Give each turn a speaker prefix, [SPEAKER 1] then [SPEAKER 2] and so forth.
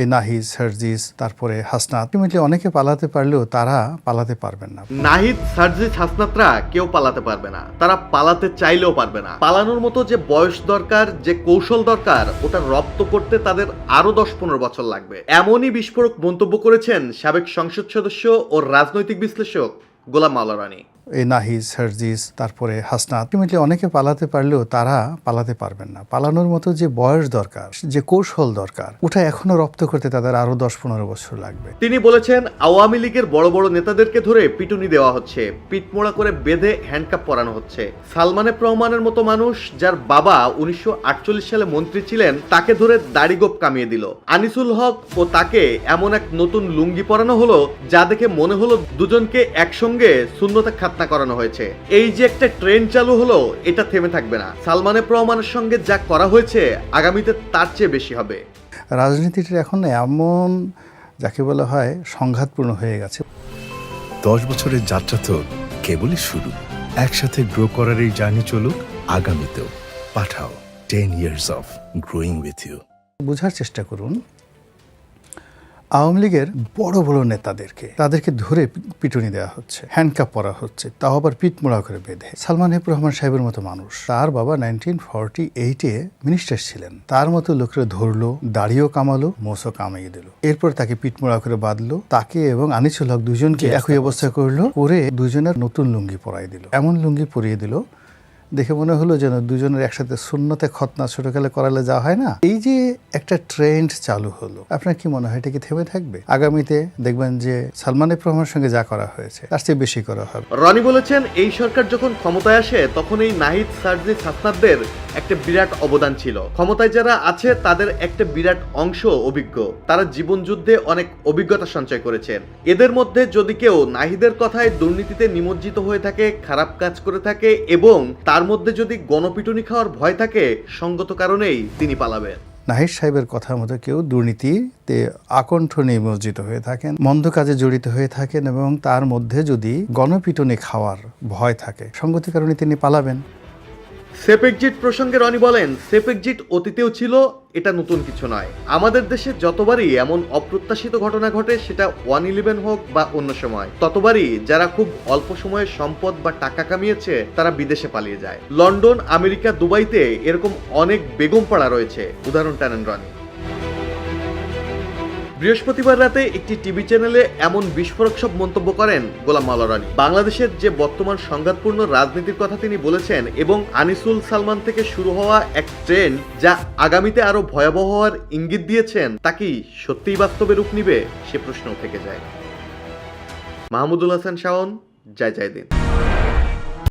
[SPEAKER 1] এই নাহিদ, সার্জিস, তারপরে হাসনাত। আলটিমেটলি অনেকে পালাতে পারলেও তারা পালাতে পারবেন না।
[SPEAKER 2] নাহিদ, সার্জিস, হাসনাতরা কেউ পালাতে পারবে না। তারা পালাতে চাইলেও পারবে না। পালানোর মতো যে বয়স দরকার, যে কৌশল দরকার, ওটা রপ্ত করতে তাদের আরও দশ পনেরো বছর লাগবে। এমনই বিস্ফোরক মন্তব্য করেছেন সাবেক সংসদ সদস্য ও রাজনৈতিক বিশ্লেষক গোলাম মাওলা রানী।
[SPEAKER 1] এই নাহিদ সার্জিস তারপরে হাসনাত। আলটিমেটলি অনেকে পালাতে পারলেও তারা পালাতে পারবেন না। পালানোর মতো যে বয়স দরকার, যে কৌশল দরকার, ওটা এখনও রপ্ত করতে তাদের আরও দশ পনেরো বছর লাগবে।
[SPEAKER 2] তিনি বলেছেন, আওয়ামী লীগের বড় বড় নেতাদেরকে ধরে পিটুনি দেওয়া হচ্ছে, পিটমোড়া করে বেঁধে হ্যান্ডকাপ পরানো হচ্ছে। সালমানে রহমানের মতো মানুষ যার বাবা উনিশশো আটচল্লিশ সালে মন্ত্রী ছিলেন, তাকে ধরে দাড়িগোপ কামিয়ে দিল। আনিসুল হক ও তাকে এমন এক নতুন লুঙ্গি পরানো হলো, যা দেখে মনে হলো দুজনকে একসঙ্গে শূন্যতা খাতনা করানো হয়েছে। এই যে একটা ট্রেন চালু হলো এটা থেমে থাকবে না। সালমানে রহমানের সঙ্গে যা করা হয়েছে আগামীতে তার চেয়ে বেশি হবে।
[SPEAKER 1] রাজনীতিটা এখন এমন যাকে বলা হয় সংঘাতপূর্ণ হয়ে গেছে।
[SPEAKER 3] দশ বছরের যাত্রা তো কেবলই শুরু। একসাথে গ্রো করার এই জার্নি চলুক আগামীতেও। Pathao ten years of growing with you
[SPEAKER 1] বোঝার চেষ্টা করুন আওয়ামী লীগের বড় বড় নেতাদেরকে তাদেরকে ধরে পিটুনি দেওয়া হচ্ছে হ্যান্ডকাপ পরা হচ্ছে তাও আবার পিটমোড়া করে বেঁধে। সালমান হেফ রহমান সাহেবের মতো মানুষ। তার বাবা নাইনটিন ফর্টি এইটে মিনিস্টার ছিলেন। তার মতো লোকেরা ধরলো দাড়িও কামালো মোসও কামিয়ে দিল। এরপর তাকে পিটমোড়া করে বাঁধলো তাকে এবং আনিসুল হক দুজনকে একই অবস্থা করল করে দুজনের নতুন লুঙ্গি পরাই দিল। এমন লুঙ্গি পরিয়ে দিল দেখে মনে হলো যেন দুজনের একসাথে শূন্যতে খতনা ছোটকালে করালে যাওয়া হয় না। এই যে একটা ট্রেন্ড চালু হলো, আপনার কি মনে হয় এটা কি থেমে থাকবে? আগামীতে দেখবেন যে সালমান ইব্রাহিমের সঙ্গে যা করা হয়েছে, তার চেয়ে বেশি করা হবে।
[SPEAKER 2] রনি বলেছেন, এই সরকার যখন ক্ষমতায় আসে, তখন এই নাহিদ সার্জিস হাসনাতদের একটা বিরাট অবদান ছিল। ক্ষমতায় যারা আছে, তাদের একটা বিরাট অংশ অভিজ্ঞ। তারা জীবন যুদ্ধে অনেক অভিজ্ঞতা সঞ্চয় করেছেন। এদের মধ্যে যদি কেউ নাহিদের কথায় দুর্নীতিতে নিমজ্জিত হয়ে থাকে, খারাপ কাজ করে থাকে এবং তার মধ্যে যদি গণপিটুনি খাওয়ার ভয় থাকে, সঙ্গত কারণেই তিনি পালাবেন।
[SPEAKER 1] নাহিদ সাহেবের কথা মতো কেউ দুর্নীতিতে আকণ্ঠ নিমজ্জিত হয়ে থাকেন, মন্দ কাজে জড়িত হয়ে থাকেন এবং তার মধ্যে যদি গণপিটুনি খাওয়ার ভয় থাকে, সঙ্গতি কারণে তিনি পালাবেন।
[SPEAKER 2] সেপেকজিট প্রসঙ্গে রনি বলেন সেপেকজিট অতীতেও ছিল, এটা নতুন কিছু নয়। আমাদের দেশে যতবারই এমন অপ্রত্যাশিত ঘটনা ঘটে, সেটা ওয়ান ইলেভেন হোক বা অন্য সময়, ততবারই যারা খুব অল্প সময়ে সম্পদ বা টাকা কামিয়েছে, তারা বিদেশে পালিয়ে যায়। লন্ডন, আমেরিকা, দুবাইতে এরকম অনেক বেগম পাড়া রয়েছে। উদাহরণ টানেন রনি। বৃহস্পতিবার রাতে একটি টিভি চ্যানেলে এমন বিস্ফোরক সব মন্তব্য করেন গোলাম মাওলা রানী। বাংলাদেশের যে বর্তমান সংঘাতপূর্ণ রাজনীতির কথা তিনি বলেছেন এবং আনিসুল সালমান থেকে শুরু হওয়া এক ট্রেন্ড যা আগামীতে আরও ভয়াবহ হওয়ার ইঙ্গিত দিয়েছেন, তা কি সত্যিই বাস্তবে রূপ নিবে? সে প্রশ্ন থেকে যায়। মাহমুদুল হাসান শাওন, জয় জয় দিন।